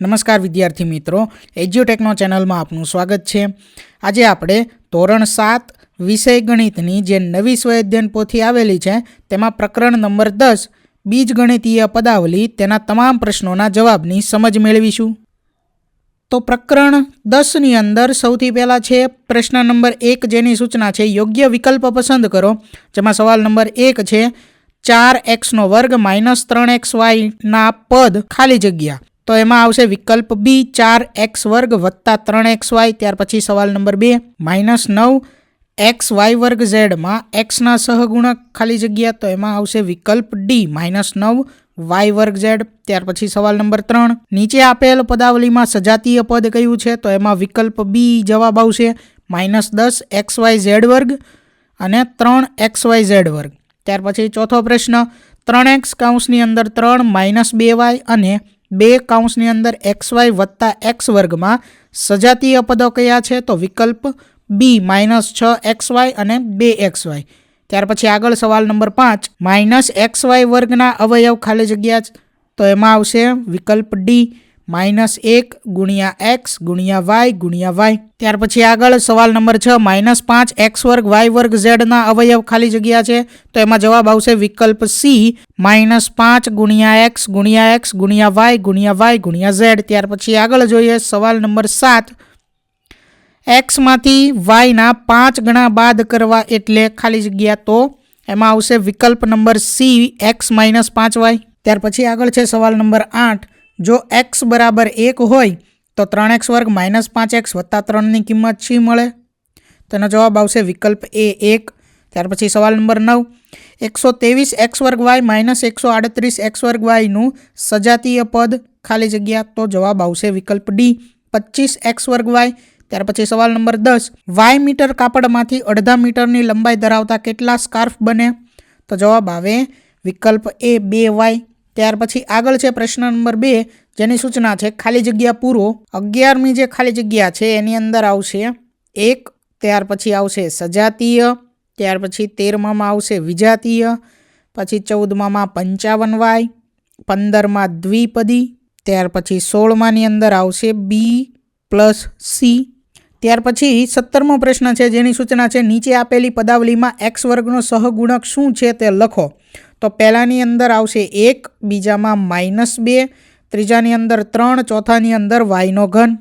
નમસ્કાર વિદ્યાર્થી મિત્રો એજ્યુટેકનો ચેનલમાં આપનું સ્વાગત છે. આજે આપણે ધોરણ સાત વિષય ગણિતની જે નવી સ્વયધ્યન પોથી આવેલી છે, તેમાં પ્રકરણ નંબર દસ, બીજગણિતીય પદાવલી, તેના તમામ પ્રશ્નોના જવાબની સમજ મેળવીશું. તો પ્રકરણ દસની અંદર સૌથી પહેલાં છે, પ્રશ્ન નંબર એક જેની સૂચના છે, યોગ્ય વિકલ્પ પસંદ કરો. જેમાં સવાલ નંબર એક છે, ચાર એક્સનો વર્ગ માઇનસ ત્રણ એક્સ વાયના પદ ખાલી જગ્યા. તો એમાં આવશે વિકલ્પ બી, ચાર એક્સ વર્ગ વત્તા ત્રણ એક્સ વાય, ત્યાર પછી સવાલ નંબર બે, માઇનસ નવ એક્સ વાય વર્ગ ઝેડમાં એક્સના સહગુણક ખાલી જગ્યા, તો એમાં આવશે વિકલ્પ ડી, માઇનસ નવ વાય વર્ગ ઝેડ, ત્યાર પછી સવાલ નંબર ત્રણ. નીચે આપેલ પદાવલીમાં સજાતીય પદ કયું છે? તો એમાં વિકલ્પ બી જવાબ આવશે માઇનસ દસ એક્સ વાય ઝેડ વર્ગ અને ત્રણ એક્સ વાય ઝેડ વર્ગ. ત્યાર પછી ચોથો પ્રશ્ન, ત્રણ એક્સ કાઉન્સની અંદર ત્રણ માઇનસ બે વાય અને બે કાઉન્સની અંદર એક્સ વાય વત્તા એક્સ વર્ગમાં સજાતીય પદો કયા છે? તો વિકલ્પ બી માઇનસ છ એક્સ વાય અને બે એક્સ વાય ત્યાર પછી આગળ સવાલ નંબર પાંચ. માઇનસ એક્સ વાય વર્ગના અવયવ ખાલી જગ્યા તો એમાં આવશે વિકલ્પ ડી. માઇનસ એક ગુણ્યા એક્સ ગુણ્યા વાય ગુણ્યા વાય. ત્યાર પછી આગળ સવાલ નંબર છ માઇનસ પાંચ એક્સ વર્ગ વાય વર્ગ ઝેડના અવયવ ખાલી જગ્યા છે. તો એમાં જવાબ આવશે વિકલ્પ સી માઇનસ પાંચ ગુણ્યા એક્સ ગુણ્યા એક્સ ગુણ્યા વાય ગુણ્યા વાય ગુણ્યા ઝેડ. ત્યાર પછી આગળ જોઈએ સવાલ નંબર સાત. એક્સમાંથી વાયના પાંચ ગણા બાદ કરવા એટલે ખાલી જગ્યા તો એમાં આવશે વિકલ્પ નંબર સી, એક્સ માઇનસ પાંચ વાય. ત્યાર પછી આગળ છે સવાલ નંબર આઠ. જો એક્સ બરાબર એક હોય, તો ત્રણ એક્સ વર્ગ માઇનસ પાંચ એક્સ વત્તા ત્રણની કિંમત શી મળે? તેનો જવાબ આવશે વિકલ્પ એ એક. ત્યાર પછી સવાલ નંબર નવ. એકસો ત્રેવીસ એક્સ વર્ગ વાય માઇનસ એકસો આડત્રીસ એક્સ વર્ગ વાયનું સજાતીય પદ ખાલી જગ્યા તો જવાબ આવશે વિકલ્પ ડી. પચીસ એક્સ વર્ગ વાય. ત્યાર પછી સવાલ નંબર દસ. વાય મીટર કાપડમાંથી અડધા મીટરની લંબાઈ ધરાવતા કેટલા સ્કાર્ફ બને? તો જવાબ આવે વિકલ્પ એ બે વાય. ત્યાર પછી આગળ છે પ્રશ્ન નંબર બે, જેની સૂચના છે ખાલી જગ્યા પૂરો. અગિયારમી જે ખાલી જગ્યા છે એની અંદર આવશે એક, ત્યાર પછી આવશે સજાતીય, ત્યાર પછી તેરમામાં આવશે વિજાતીય, પછી ચૌદમામાં પંચાવન વાય, પંદરમાં દ્વિપદી, ત્યાર પછી સોળમાની અંદર આવશે બી પ્લસ સી. ત્યાર પછી સત્તરમો પ્રશ્ન છે જેની સૂચના છે નીચે આપેલી પદાવલીમાં એક્સ વર્ગનો સહગુણક શું છે તે લખો. તો પહેલાંની અંદર આવશે એક, બીજામાં માઇનસ બે, ત્રીજાની અંદર ત્રણ, ચોથાની અંદર વાયનો ઘન.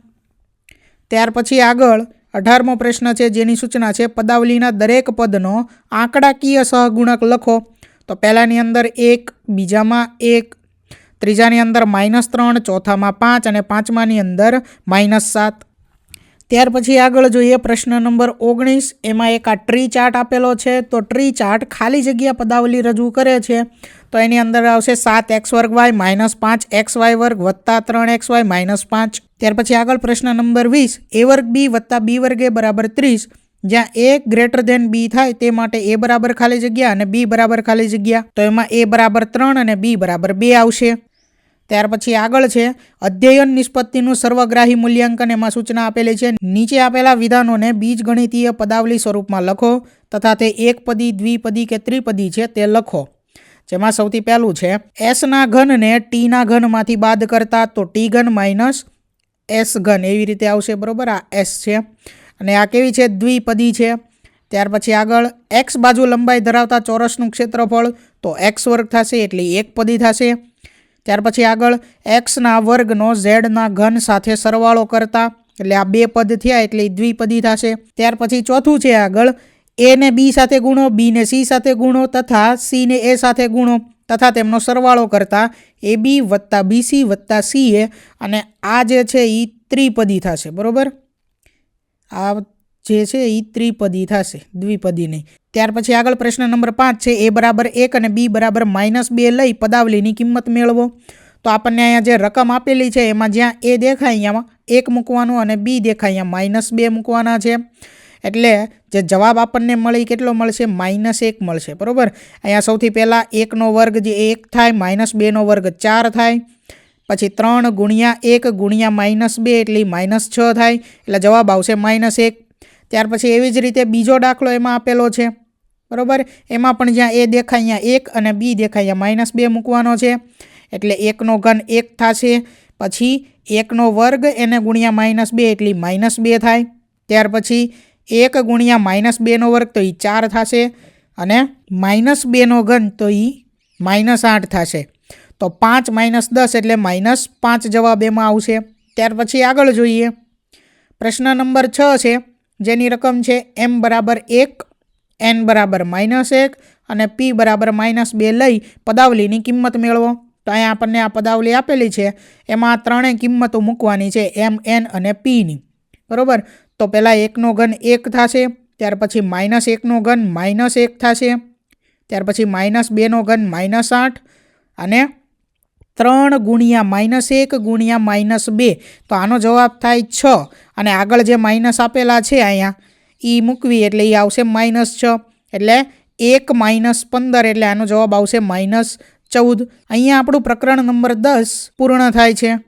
ત્યાર પછી આગળ અઢારમો પ્રશ્ન છે, જેની સૂચના છે, પદાવલીના દરેક પદનો આંકડાકીય સહગુણક લખો. તો પહેલાંની અંદર એક, બીજામાં એક, ત્રીજાની અંદર માઇનસ ત્રણ, ચોથામાં પાંચ અને પાંચમાની અંદર માઇનસ સાત. ત્યાર પછી આગળ જોઈએ પ્રશ્ન નંબર ઓગણીસ. એમાં એક આ ટ્રી ચાર્ટ આપેલો છે. તો ટ્રી ચાર્ટ ખાલી જગ્યા પદાવલી રજૂ કરે છે. તો એની અંદર આવશે સાત એક્સ વર્ગ વાય માઇનસ પાંચ એક્સ વાય વર્ગ વત્તા ત્રણ એક્સ વાય માઇનસ પાંચ. ત્યાર પછી આગળ પ્રશ્ન નંબર વીસ. એ વર્ગ બી વત્તા બી વર્ગ બરાબર ત્રીસ. જ્યાં એ ગ્રેટર ધેન બી થાય તે માટે એ બરાબર ખાલી જગ્યા અને બી બરાબર ખાલી જગ્યા. તો એમાં એ બરાબર ત્રણ અને બી બરાબર બે આવશે. ત્યાર પછી આગળ છે, અધ્યયન નિષ્પત્તિનું સર્વગ્રાહી મૂલ્યાંકન. એમાં સૂચના આપેલી છે, નીચે આપેલા વિધાનોને બીજગણિતીય પદાવલી સ્વરૂપમાં લખો તથા તે એકપદી, દ્વિપદી કે ત્રિપદી છે તે લખો. જેમાં સૌથી પહેલું છે એસના ઘનને ટીના ઘનમાંથી બાદ કરતા તો ટી ઘન માઇનસ એસ ઘન. એવી રીતે આવશે બરાબર, આ એસ છે. અને આ કેવી છે? દ્વિપદી છે. ત્યાર પછી આગળ એક્સ બાજુ લંબાઈ ધરાવતા ચોરસનું ક્ષેત્રફળ તો એક્સ વર્ગ થશે એટલે એક પદી થશે. ત્યાર પછી આગળ એક્સના વર્ગનો ઝેડના ઘન સાથે સરવાળો કરતા, એટલે આ બે પદ થયા એટલે દ્વિપદી થશે. ત્યાર પછી ચોથું છે આગળ એ ને બી સાથે ગુણો બી ને સી સાથે ગુણો તથા સી ને એ સાથે ગુણો તથા તેમનો સરવાળો કરતા એ બી વત્તા બીસી વત્તા સી એ અને આ જે છે એ ત્રિપદી થશે, બરાબર? આ જે છે એ ત્રિપદી થશે, દ્વિપદી નહીં. ત્યાર પછી આગળ પ્રશ્ન નંબર પાંચ છે, એ બરાબર એક અને બી બરાબર માઇનસ બે લઈ પદાવલીની કિંમત મેળવો. તો આપણને અહીંયા જે રકમ આપેલી છે, એમાં જ્યાં એ દેખાય, અહીંયામાં એક મૂકવાનું અને બી દેખાય, અહીંયા માઇનસ બે મૂકવાના છે. એટલે જે જવાબ આપણને મળી કેટલો મળશે? માઇનસ એક મળશે, બરાબર? અહીંયા સૌથી પહેલાં એકનો વર્ગ જે એક થાય, માઇનસ બેનો વર્ગ ચાર થાય. પછી ત્રણ ગુણ્યા એક ગુણ્યા માઇનસ બે, એટલે માઇનસ છ થાય. એટલે જવાબ આવશે માઇનસ એક. ત્યાર પછી એવી જ રીતે બીજો દાખલો એમાં આપેલો છે. બરાબર? એમાં પણ જ્યાં એ દેખાય અહીંયા એક અને બી દેખાય અહીંયા માઇનસ બે મૂકવાનો છે. એટલે એકનો ઘન એક થશે, પછી એકનો વર્ગ એને ગુણ્યા માઇનસ બે, એટલી માઇનસ બે થાય. ત્યાર પછી એક ગુણ્યા માઇનસ બેનો વર્ગ, તો એ ચાર થશે. અને માઇનસ બેનો ઘન, તો એ માઇનસ આઠ થશે. તો પાંચ માઇનસ દસ, એટલે માઇનસ પાંચ જવાબ એમાં આવશે. ત્યાર પછી આગળ જોઈએ. પ્રશ્ન નંબર છ છે. જેની રકમ છે એમ બરાબર એક, એન બરાબર માઇનસ એક અને પી બરાબર માઇનસ બે લઈ પદાવલીની કિંમત મેળવો. તો અહીંયા આપણને આ પદાવલી આપેલી છે. એમાં ત્રણેય કિંમતો મૂકવાની છે, એમ, એન અને પીની. બરાબર? તો પહેલાં એકનો ઘન એક થશે, ત્યાર પછી માઇનસ એકનો ઘન માઇનસ એક થશે, ત્યાર પછી માઇનસ બેનો ઘન માઇનસ આઠ અને ત્રણ ગુણ્યા માઇનસ એક ગુણ્યા માઇનસ બે. તો આનો જવાબ થાય છ. અને આગળ જે માઇનસ આપેલા છે અહીંયા એ મૂકવી એટલે એ આવશે માઇનસ છ. એટલે એક માઇનસ પંદર એટલે આનો જવાબ આવશે માઇનસ ચૌદ. અહીંયા આપણું પ્રકરણ નંબર દસ પૂર્ણ થાય છે.